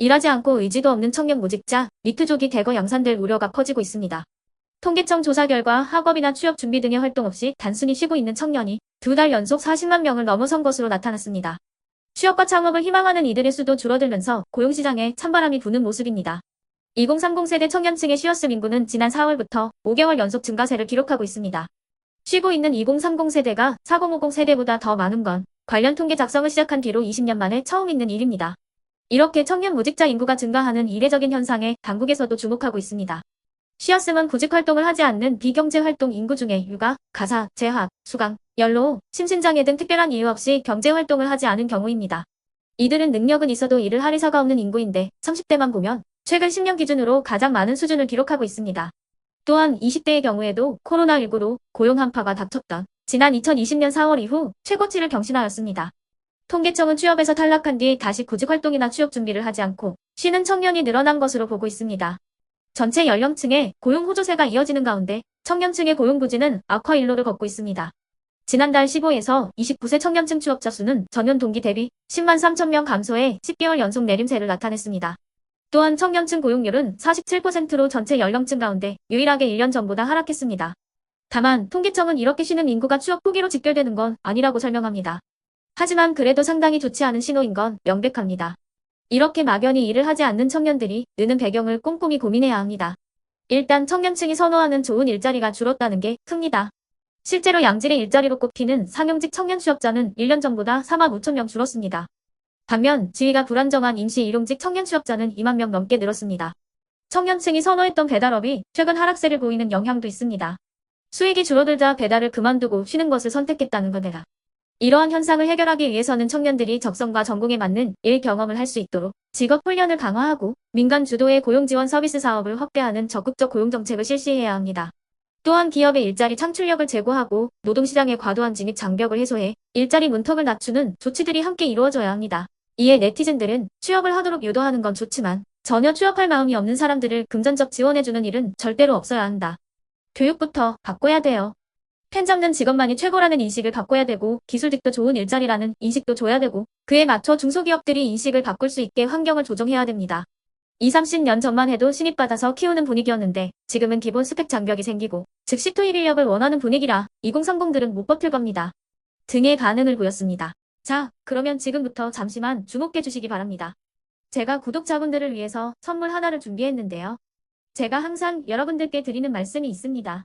일하지 않고 의지도 없는 청년 무직자, 니트족이 대거 양산될 우려가 커지고 있습니다. 통계청 조사 결과 학업이나 취업 준비 등의 활동 없이 단순히 쉬고 있는 청년이 두 달 연속 40만 명을 넘어선 것으로 나타났습니다. 취업과 창업을 희망하는 이들의 수도 줄어들면서 고용시장에 찬바람이 부는 모습입니다. 2030 세대 청년층의 쉬었음 인구는 지난 4월부터 5개월 연속 증가세를 기록하고 있습니다. 쉬고 있는 2030 세대가 4050 세대보다 더 많은 건 관련 통계 작성을 시작한 뒤로 20년 만에 처음 있는 일입니다. 이렇게 청년 무직자 인구가 증가하는 이례적인 현상에 당국에서도 주목하고 있습니다. 쉬었음은 구직 활동을 하지 않는 비경제 활동 인구 중에 육아, 가사, 재학, 수강, 연로, 심신장애 등 특별한 이유 없이 경제 활동을 하지 않은 경우입니다. 이들은 능력은 있어도 일을 할 의사가 없는 인구인데 30대만 보면 최근 10년 기준으로 가장 많은 수준을 기록하고 있습니다. 또한 20대의 경우에도 코로나19로 고용 한파가 닥쳤던 지난 2020년 4월 이후 최고치를 경신하였습니다. 통계청은 취업에서 탈락한 뒤 다시 구직 활동이나 취업 준비를 하지 않고 쉬는 청년이 늘어난 것으로 보고 있습니다. 전체 연령층의 고용 호조세가 이어지는 가운데 청년층의 고용 부진은 악화 일로를 걷고 있습니다. 지난달 15에서 29세 청년층 취업자 수는 전년 동기 대비 10만 3천 명 감소해 10개월 연속 내림세를 나타냈습니다. 또한 청년층 고용률은 47%로 전체 연령층 가운데 유일하게 1년 전보다 하락했습니다. 다만 통계청은 이렇게 쉬는 인구가 취업 포기로 직결되는 건 아니라고 설명합니다. 하지만 그래도 상당히 좋지 않은 신호인 건 명백합니다. 이렇게 막연히 일을 하지 않는 청년들이 느는 배경을 꼼꼼히 고민해야 합니다. 일단 청년층이 선호하는 좋은 일자리가 줄었다는 게 큽니다. 실제로 양질의 일자리로 꼽히는 상용직 청년 취업자는 1년 전보다 4만 5천 명 줄었습니다. 반면 지위가 불안정한 임시 일용직 청년 취업자는 2만 명 넘게 늘었습니다. 청년층이 선호했던 배달업이 최근 하락세를 보이는 영향도 있습니다. 수익이 줄어들자 배달을 그만두고 쉬는 것을 선택했다는 거네라. 이러한 현상을 해결하기 위해서는 청년들이 적성과 전공에 맞는 일 경험을 할 수 있도록 직업 훈련을 강화하고 민간 주도의 고용 지원 서비스 사업을 확대하는 적극적 고용 정책을 실시해야 합니다. 또한 기업의 일자리 창출력을 제고하고 노동시장의 과도한 진입 장벽을 해소해 일자리 문턱을 낮추는 조치들이 함께 이루어져야 합니다. 이에 네티즌들은 취업을 하도록 유도하는 건 좋지만 전혀 취업할 마음이 없는 사람들을 금전적 지원해주는 일은 절대로 없어야 한다. 교육부터 바꿔야 돼요. 펜 잡는 직업만이 최고라는 인식을 바꿔야 되고 기술직도 좋은 일자리라는 인식도 줘야 되고 그에 맞춰 중소기업들이 인식을 바꿀 수 있게 환경을 조정해야 됩니다. 2, 30년 전만 해도 신입받아서 키우는 분위기였는데 지금은 기본 스펙 장벽이 생기고 즉시 투입 인력을 원하는 분위기라 2030들은 못 버틸 겁니다. 등의 반응을 보였습니다. 자, 그러면 지금부터 잠시만 주목해 주시기 바랍니다. 제가 구독자분들을 위해서 선물 하나를 준비했는데요. 제가 항상 여러분들께 드리는 말씀이 있습니다.